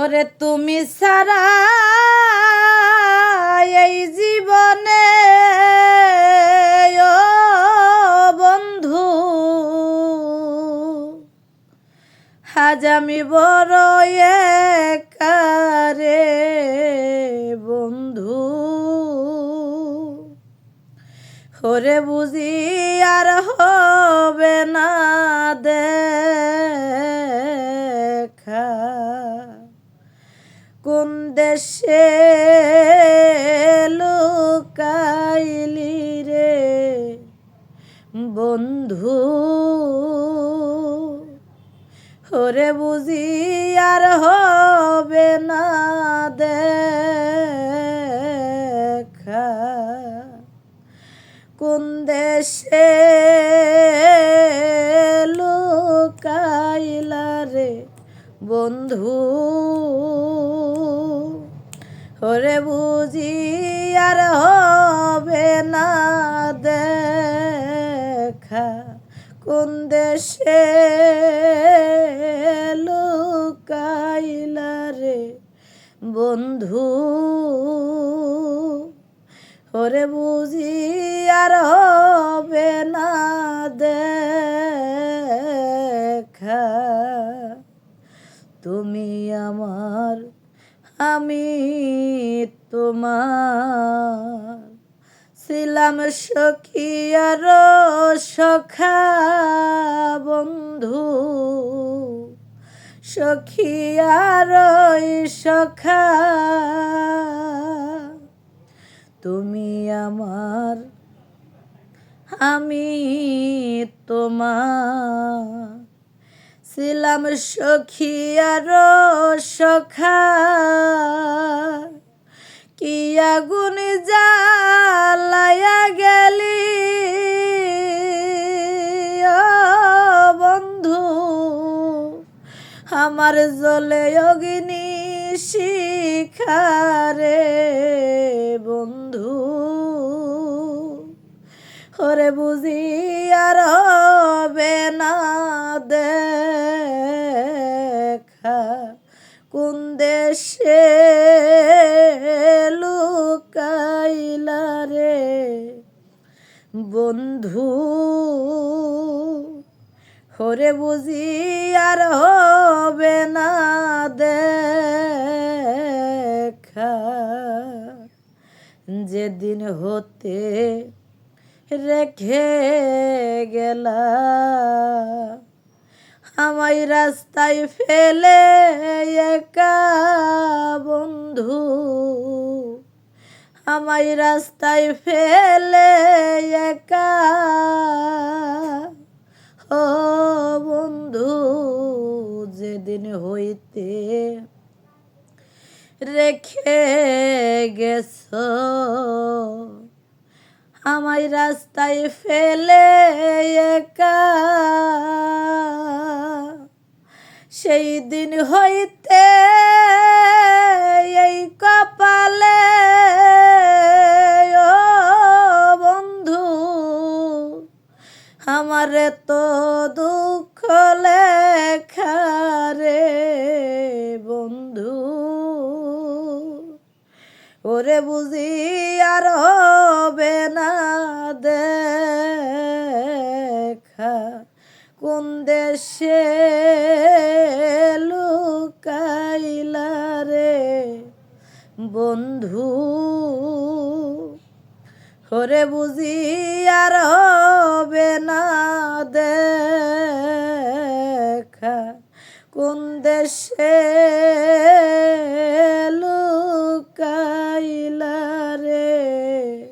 ওরে তুমি সারা এই জীবনে। ও বন্ধু, আজ আমি বড় বন্ধু। ওরে বুঝি আর হবে না দেখা কোন দেশে লুকাইলি রে। বন্ধু, ওরে বুঝি আর হবে না দেখা। কোন দেশে লুকাইলা রে বন্ধু? ওরে বুঝি আর হবে না দেখা। কোন দেশে লুকাইলা রে বন্ধু? ওরে বুঝি আর হবে না দেখা। তুমি আমার আমি তোমার। ছিলাম সখী আর সখা বন্ধু। সখী আর সখা। তুমি আমার আমি তোমার। ছিলাম সখী আর সখা। কি আগুন জ্বালায়া গেলি? বন্ধু, আমার জলে অগ্নি শিখারে বন্ধু। ওরে বুঝি আর হবে না দেখা লুকাইলা রে। বন্ধু হরে বুঝি আর হবে না দেখা। যেদিন হতে রেখে গেলা। আমায় রাস্তায় ফেলে একা, বন্ধু। আমায় রাস্তায় ফেলে একা, ও বন্ধু। যেদিন হইতে রেখে গেছ, আমায় রাস্তায় ফেলে একা। সেই দিন হইতে এই কপালে, ও বন্ধু, আমার তো দুঃখ লেখা রে বন্ধু। ওরে বুঝি আর হবে না দেখা কোন দেশে লুকাইলা রে? বন্ধু ওরে বুঝি আর হবে না দেখা। কোন দেশে লুকাইলা রে?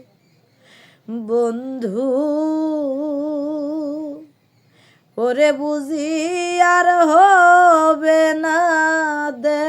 বন্ধু ওরে বুঝি আর হবে না দে।